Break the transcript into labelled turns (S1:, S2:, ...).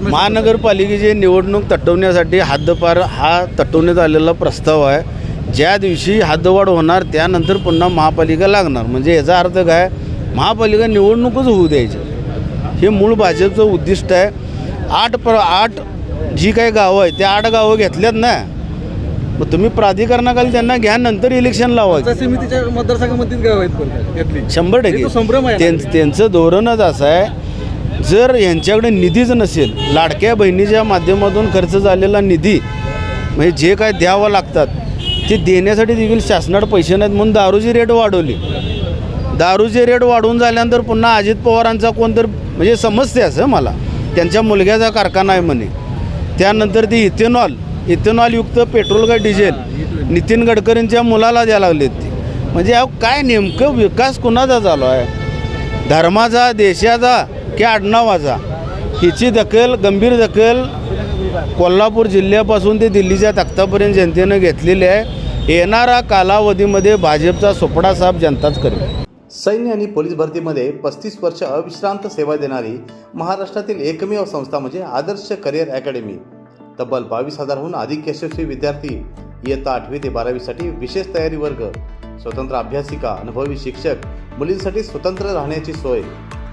S1: महानगरपालिकेची निवडणूक तटवण्यासाठी हद्दपार हा तटवण्यात आलेला प्रस्ताव आहे. ज्या दिवशी हद्दवाढ होणार त्यानंतर पुन्हा महापालिका लागणार. म्हणजे याचा अर्थ काय? महापालिका निवडणूकच होऊ द्यायची. हे मूळ भाजपचं उद्दिष्ट आहे. आठ प्र आठ जी काही गावं आहे त्या आठ गावं घेतल्यात ना. मग तुम्ही प्राधिकरणाखाली त्यांना घ्या नंतर इलेक्शन लावा.
S2: पंचायत समितीच्या मतदारसंघामध्येच गाव आहेत
S1: शंभर टक्के. त्यांचं धोरणच असं आहे. जर यांच्याकडे निधीच नसेल लाडक्या बहिणीच्या माध्यमातून खर्च झालेला निधी म्हणजे जे काय द्यावं लागतात ते देण्यासाठी देखील शासनाकडे पैसे नाहीत म्हणून दारूची रेट वाढवली. दारूचे रेट वाढवून झाल्यानंतर पुन्हा अजित पवारांचा कोणतर म्हणजे समजते असं मला. त्यांच्या मुलग्याचा कारखाना आहे म्हणे. त्यानंतर ते इथेनॉल इथेनॉलयुक्त पेट्रोल का डिझेल नितीन गडकरींच्या मुलाला द्यायला लागलेत ते. म्हणजे अहो काय नेमकं विकास कुणाचा चालू आहे? धर्माचा देशाचा की आडनावाचा हिची दखल गंभीर दखल कोल्हापूर जिल्ह्यापासून ते दिल्लीच्या तख्तापर्यंत जनतेनं घेतलेली आहे. येणारा कालावधीमध्ये भाजपचा सोपडा साफ जनताच करेल.
S3: सैन्य आणि पोलीस भरतीमध्ये पस्तीस वर्ष अविश्रांत सेवा देणारी महाराष्ट्रातील एकमेव संस्था म्हणजे आदर्श करिअर अकॅडमी. तब्बल बावीस हजारहून अधिक यशस्वी विद्यार्थी इयत्ता आठवी ते बारावीसाठी विशेष तयारी वर्ग स्वतंत्र अभ्यासिका अनुभवी शिक्षक मुलींसाठी स्वतंत्र राहण्याची सोय.